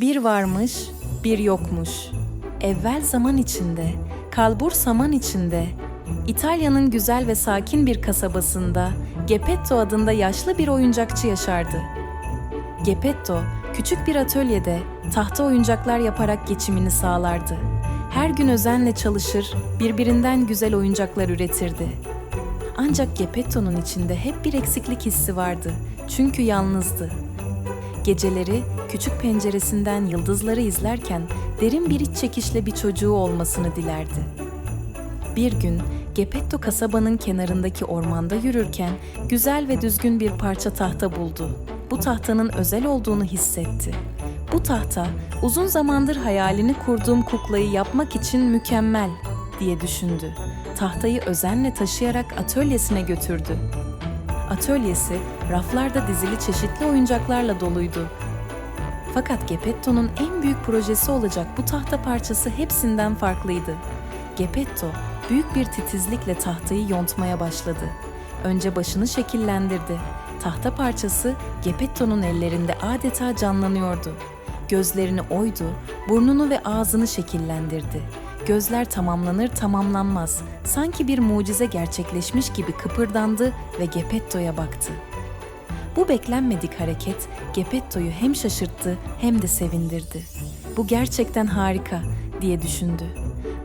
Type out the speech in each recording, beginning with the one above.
Bir varmış, bir yokmuş. Evvel zaman içinde, kalbur saman içinde, İtalya'nın güzel ve sakin bir kasabasında Geppetto adında yaşlı bir oyuncakçı yaşardı. Geppetto, küçük bir atölyede tahta oyuncaklar yaparak geçimini sağlardı. Her gün özenle çalışır, birbirinden güzel oyuncaklar üretirdi. Ancak Geppetto'nun içinde hep bir eksiklik hissi vardı. Çünkü yalnızdı. Geceleri küçük penceresinden yıldızları izlerken derin bir iç çekişle bir çocuğu olmasını dilerdi. Bir gün Geppetto kasabanın kenarındaki ormanda yürürken güzel ve düzgün bir parça tahta buldu. Bu tahtanın özel olduğunu hissetti. Bu tahta uzun zamandır hayalini kurduğum kuklayı yapmak için mükemmel diye düşündü. Tahtayı özenle taşıyarak atölyesine götürdü. Atölyesi raflarda dizili çeşitli oyuncaklarla doluydu. Fakat Geppetto'nun en büyük projesi olacak bu tahta parçası hepsinden farklıydı. Geppetto büyük bir titizlikle tahtayı yontmaya başladı. Önce başını şekillendirdi. Tahta parçası Geppetto'nun ellerinde adeta canlanıyordu. Gözlerini oydu, burnunu ve ağzını şekillendirdi. Gözler tamamlanır tamamlanmaz, sanki bir mucize gerçekleşmiş gibi kıpırdandı ve Geppetto'ya baktı. Bu beklenmedik hareket Geppetto'yu hem şaşırttı hem de sevindirdi. Bu gerçekten harika diye düşündü.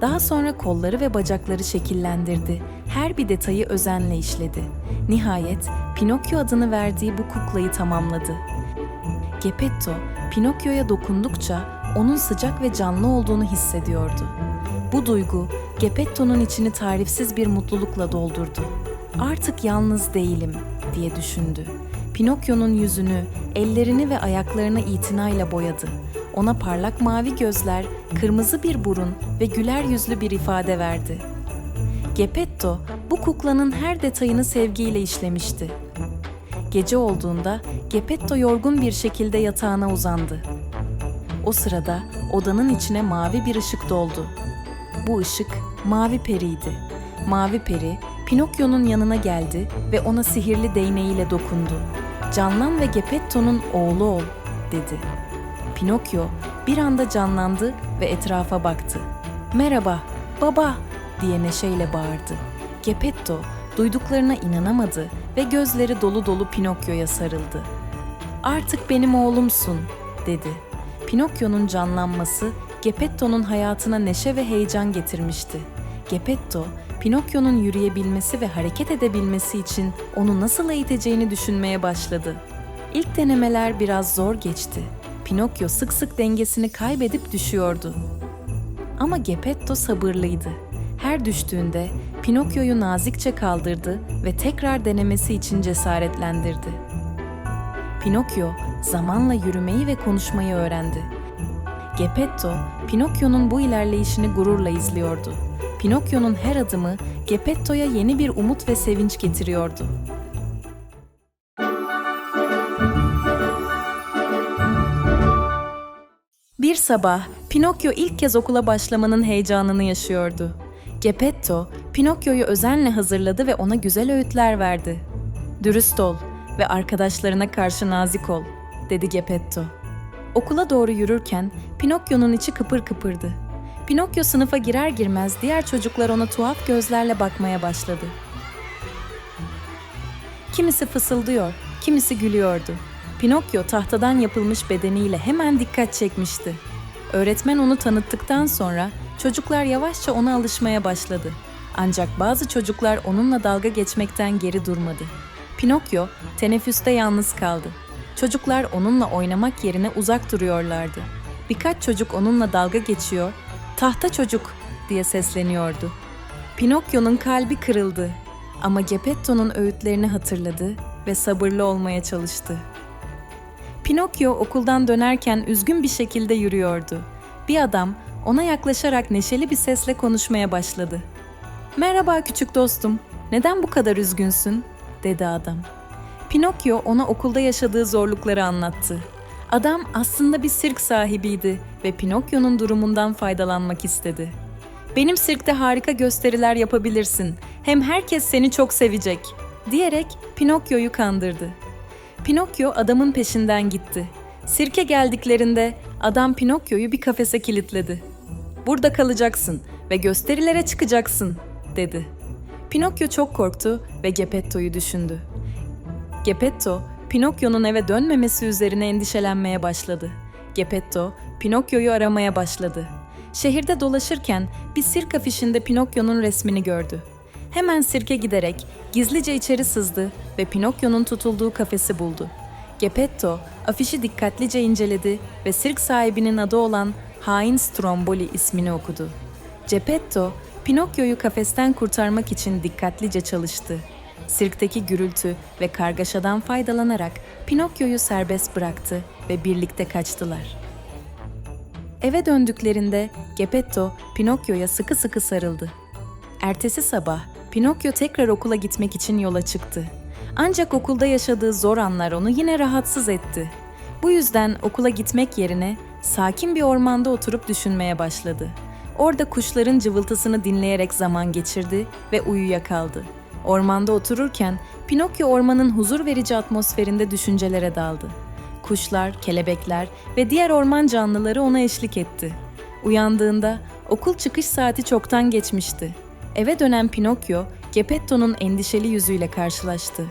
Daha sonra kolları ve bacakları şekillendirdi. Her bir detayı özenle işledi. Nihayet Pinokyo adını verdiği bu kuklayı tamamladı. Geppetto, Pinokyo'ya dokundukça onun sıcak ve canlı olduğunu hissediyordu. Bu duygu Geppetto'nun içini tarifsiz bir mutlulukla doldurdu. Artık yalnız değilim diye düşündü. Pinokyo'nun yüzünü, ellerini ve ayaklarını itinayla boyadı. Ona parlak mavi gözler, kırmızı bir burun ve güler yüzlü bir ifade verdi. Geppetto bu kuklanın her detayını sevgiyle işlemişti. Gece olduğunda Geppetto yorgun bir şekilde yatağına uzandı. O sırada odanın içine mavi bir ışık doldu. Bu ışık Mavi Peri'ydi. Mavi Peri Pinokyo'nun yanına geldi ve ona sihirli değneğiyle dokundu. Canlan ve Geppetto'nun oğlu ol dedi. Pinokyo bir anda canlandı ve etrafa baktı. Merhaba, baba diye neşeyle bağırdı. Geppetto duyduklarına inanamadı ve gözleri dolu dolu Pinokyo'ya sarıldı. Artık benim oğlumsun dedi. Pinokyo'nun canlanması Geppetto'nun hayatına neşe ve heyecan getirmişti. Geppetto, Pinokyo'nun yürüyebilmesi ve hareket edebilmesi için onu nasıl eğiteceğini düşünmeye başladı. İlk denemeler biraz zor geçti. Pinokyo sık sık dengesini kaybedip düşüyordu. Ama Geppetto sabırlıydı. Her düştüğünde Pinokyo'yu nazikçe kaldırdı ve tekrar denemesi için cesaretlendirdi. Pinokyo zamanla yürümeyi ve konuşmayı öğrendi. Geppetto, Pinokyo'nun bu ilerleyişini gururla izliyordu. Pinokyo'nun her adımı Geppetto'ya yeni bir umut ve sevinç getiriyordu. Bir sabah Pinokyo ilk kez okula başlamanın heyecanını yaşıyordu. Geppetto, Pinokyo'yu özenle hazırladı ve ona güzel öğütler verdi. Dürüst ol ve arkadaşlarına karşı nazik ol, dedi Geppetto. Okula doğru yürürken Pinokyo'nun içi kıpır kıpırdı. Pinokyo sınıfa girer girmez diğer çocuklar ona tuhaf gözlerle bakmaya başladı. Kimisi fısıldıyor, kimisi gülüyordu. Pinokyo tahtadan yapılmış bedeniyle hemen dikkat çekmişti. Öğretmen onu tanıttıktan sonra çocuklar yavaşça ona alışmaya başladı. Ancak bazı çocuklar onunla dalga geçmekten geri durmadı. Pinokyo teneffüste yalnız kaldı. Çocuklar onunla oynamak yerine uzak duruyorlardı. Birkaç çocuk onunla dalga geçiyor, "Tahta çocuk!" diye sesleniyordu. Pinokyo'nun kalbi kırıldı ama Geppetto'nun öğütlerini hatırladı ve sabırlı olmaya çalıştı. Pinokyo okuldan dönerken üzgün bir şekilde yürüyordu. Bir adam ona yaklaşarak neşeli bir sesle konuşmaya başladı. "Merhaba küçük dostum. Neden bu kadar üzgünsün?" dedi adam. Pinokyo ona okulda yaşadığı zorlukları anlattı. Adam aslında bir sirk sahibiydi ve Pinokyo'nun durumundan faydalanmak istedi. "Benim sirkte harika gösteriler yapabilirsin. Hem herkes seni çok sevecek." diyerek Pinokyo'yu kandırdı. Pinokyo adamın peşinden gitti. Sirke geldiklerinde Adam Pinokyo'yu bir kafese kilitledi. Burada kalacaksın ve gösterilere çıkacaksın, dedi. Pinokyo çok korktu ve Geppetto'yu düşündü. Geppetto, Pinokyo'nun eve dönmemesi üzerine endişelenmeye başladı. Geppetto, Pinokyo'yu aramaya başladı. Şehirde dolaşırken bir sirk afişinde Pinokyo'nun resmini gördü. Hemen sirke giderek gizlice içeri sızdı ve Pinokyo'nun tutulduğu kafesi buldu. Geppetto afişi dikkatlice inceledi ve sirk sahibinin adı olan Hain Stromboli ismini okudu. Geppetto, Pinokyo'yu kafesten kurtarmak için dikkatlice çalıştı. Sirkteki gürültü ve kargaşadan faydalanarak Pinokyo'yu serbest bıraktı ve birlikte kaçtılar. Eve döndüklerinde Geppetto Pinokyo'ya sıkı sıkı sarıldı. Ertesi sabah Pinokyo tekrar okula gitmek için yola çıktı. Ancak okulda yaşadığı zor anlar onu yine rahatsız etti. Bu yüzden okula gitmek yerine sakin bir ormanda oturup düşünmeye başladı. Orada kuşların cıvıltısını dinleyerek zaman geçirdi ve uyuyakaldı. Ormanda otururken Pinokyo ormanın huzur verici atmosferinde düşüncelere daldı. Kuşlar, kelebekler ve diğer orman canlıları ona eşlik etti. Uyandığında okul çıkış saati çoktan geçmişti. Eve dönen Pinokyo, Geppetto'nun endişeli yüzüyle karşılaştı.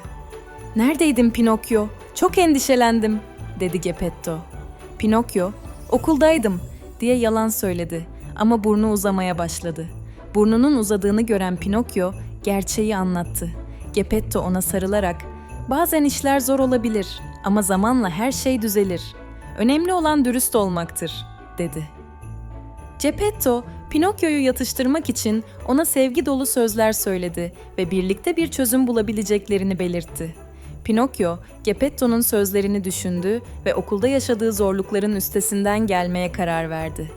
"Neredeydin Pinokyo? Çok endişelendim." dedi Geppetto. Pinokyo, "Okuldaydım." diye yalan söyledi ama burnu uzamaya başladı. Burnunun uzadığını gören Pinokyo gerçeği anlattı. Geppetto ona sarılarak, "Bazen işler zor olabilir ama zamanla her şey düzelir. Önemli olan dürüst olmaktır." dedi. Geppetto, Pinokyo'yu yatıştırmak için ona sevgi dolu sözler söyledi ve birlikte bir çözüm bulabileceklerini belirtti. Pinokyo, Geppetto'nun sözlerini düşündü ve okulda yaşadığı zorlukların üstesinden gelmeye karar verdi.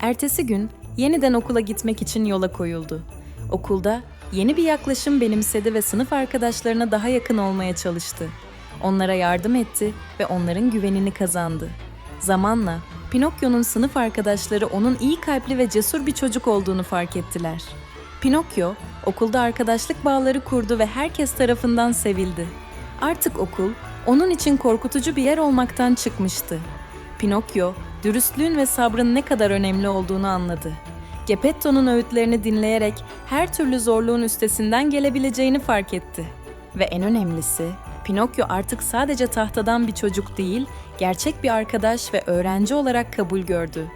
Ertesi gün yeniden okula gitmek için yola koyuldu. Okulda yeni bir yaklaşım benimsedi ve sınıf arkadaşlarına daha yakın olmaya çalıştı. Onlara yardım etti ve onların güvenini kazandı. Zamanla Pinokyo'nun sınıf arkadaşları onun iyi kalpli ve cesur bir çocuk olduğunu fark ettiler. Pinokyo okulda arkadaşlık bağları kurdu ve herkes tarafından sevildi. Artık okul onun için korkutucu bir yer olmaktan çıkmıştı. Pinokyo dürüstlüğün ve sabrın ne kadar önemli olduğunu anladı. Geppetto'nun öğütlerini dinleyerek her türlü zorluğun üstesinden gelebileceğini fark etti. Ve en önemlisi, Pinokyo artık sadece tahtadan bir çocuk değil, gerçek bir arkadaş ve öğrenci olarak kabul gördü.